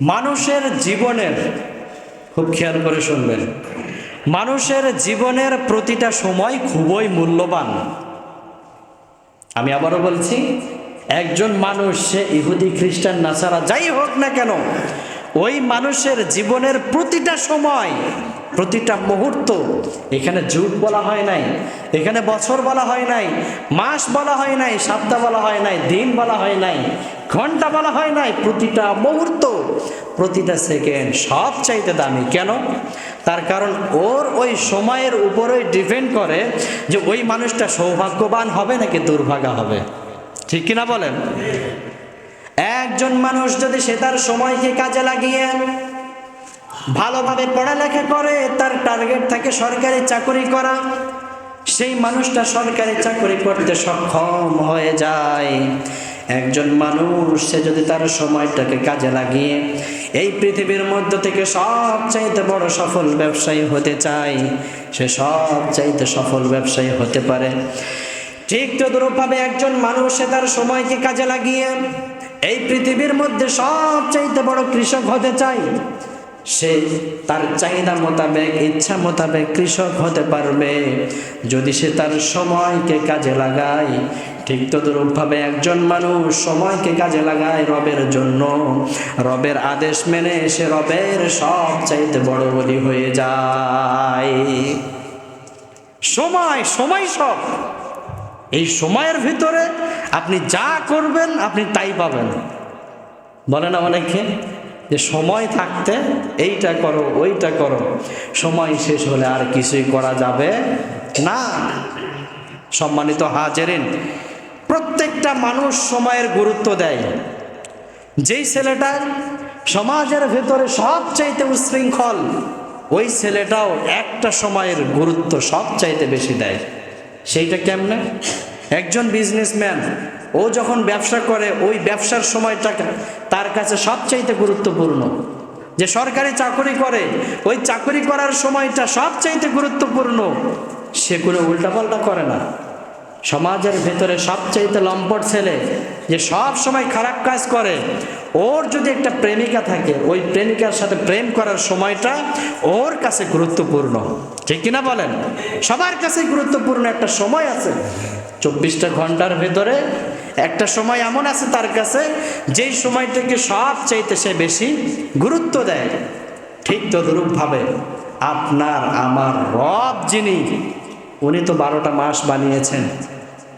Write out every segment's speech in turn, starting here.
মানুষের জীবনের, খুব খেয়াল করে শুনবেন, মানুষের জীবনের প্রতিটা সময় খুবই মূল্যবান। আমি আবারও বলছি, একজন মানুষ, সে ইহুদি, খ্রিস্টান, নাসারা, যাই হোক না কেন, ওই মানুষের জীবনের প্রতিটা সময়, প্রতিটা মুহূর্ত, এখানে যুগ বলা হয় নাই, এখানে বছর বলা হয় নাই, মাস বলা হয় নাই, সপ্তাহ বলা হয় নাই, দিন বলা হয় নাই ঘণ্টা বলা হয় নাই, প্রতিটা মুহূর্ত, প্রতিটা সেকেন্ড সব চাইতে দামি। কেন? তার কারণ ওর ওই সময়ের উপরেই ডিপেন্ড করে যে ওই মানুষটা সৌভাগ্যবান হবে নাকি দুর্ভাগা হবে। ঠিক কিনা বলেন? একজন মানুষ যদি সে তার সময়কে কাজে লাগিয়ে ভালোভাবে পড়ালেখা করে, তার টার্গেট থাকে সরকারি চাকরি করা, সেই মানুষটা সরকারি চাকরি করতে সক্ষম হয়ে যায়। একজন মানুষ, সে যদি তার সময়টাকে কাজে লাগিয়ে এই পৃথিবীর মধ্য থেকে সবচাইতে বড় সফল ব্যবসায়ী হতে চায়, সে সব চাইতে সফল ব্যবসায়ী হতে পারে। ঠিক তদরূপভাবে একজন মানুষ, সে তার সময়কে কাজে লাগিয়ে এই পৃথিবীর মধ্যে সব চাইতে বড় কৃষক হতে চায় সে তার চাহিদা মোতাবেক, ইচ্ছা মোতাবেক কৃষক হতে পারবে। যদি সে তার সময়কে কাজে লাগায়, ঠিক তদরূপভাবে একজন মানুষ সময়কে কাজে লাগায় রবের জন্য। রবের আদেশ মেনে সে রবের সব চাইতে বড় বলি হয়ে যায়। সময় সময় সব। এই সময়ের ভিতরে আপনি যা করবেন, আপনি তাই পাবেন। বলে না অনেকে? যে সময় থাকতে এইটা করো, ওইটা করো। সময় শেষ হলে আর কিছুই করা যাবে না। সম্মানিত হাজেরিন, প্রত্যেকটা মানুষ সময়ের গুরুত্ব দেয়। যেই ছেলেটা সমাজের ভেতরে সবচাইতে উশৃঙ্খল, ওই ছেলেটাও একটা সময়ের গুরুত্ব সবচাইতে বেশি দেয়। সেইটা কেমনে? একজন বিজনেসম্যান ও যখন ব্যবসা করে, ওই ব্যবসার সময়টা তার কাছে সবচাইতে গুরুত্বপূর্ণ। যে সরকারি চাকরি করে, ওই চাকরি করার সময়টা সবচাইতে গুরুত্বপূর্ণ। সে কোনো উল্টাপাল্টা করে না। সমাজের ভেতরে সবচাইতে লম্পট ছেলে যে সব সময় খারাপ কাজ করে, ওর যদি একটা প্রেমিকা থাকে, ওই প্রেমিকার সাথে প্রেম করার সময়টা ওর কাছে গুরুত্বপূর্ণ। ঠিক কিনা বলেন? সবার কাছে গুরুত্বপূর্ণ একটা সময় আছে। চব্বিশটা ঘণ্টার ভেতরে একটা সময় এমন আছে তার কাছে, যেই সময়টাকে সব চাইতে সে বেশি গুরুত্ব দেয়। ঠিক তদরূপভাবে আপনার, আমার রব যিনি, উনি তো বারোটা মাস বানিয়েছেন।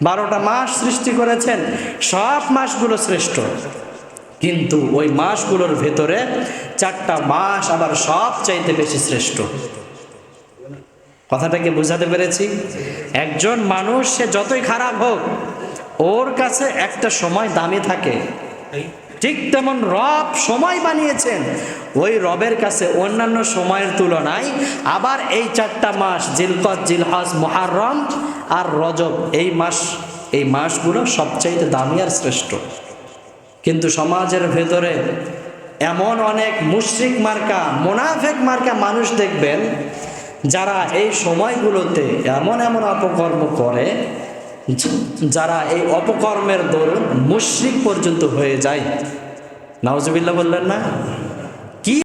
বারোটা মাস সৃষ্টি করেছেন, সব মাসগুলো শ্রেষ্ঠ। কিন্তু ওই মাসগুলোর ভেতরে চারটা মাস আবার সব চাইতে বেশি শ্রেষ্ঠ। কথাটাকে বোঝাতে পেরেছি? একজন মানুষ, সে যতই খারাপ হোক ওর কাছে একটা সময় দামি থাকে। ঠিক তেমন রব সময় বানিয়েছেন। ওই রবের কাছে অন্যান্য সময়ের তুলনায় আবার এই চারটা মাস জিলকত জিলহজ মহারম আর রজব এই মাস এই মাসগুলো সবচাইতে দামি আর শ্রেষ্ঠ। কিন্তু সমাজের ভেতরে এমন অনেক মুশ্রিক মার্কা মোনাফেক মার্কা মানুষ দেখবেন যারা এই সময়গুলোতে এমন এমন অপকর্ম করে যারা এই অপকর্মের দরুন মুশ্রিক পর্যন্ত হয়ে যায়। নাওজবিল্লা বললেন না?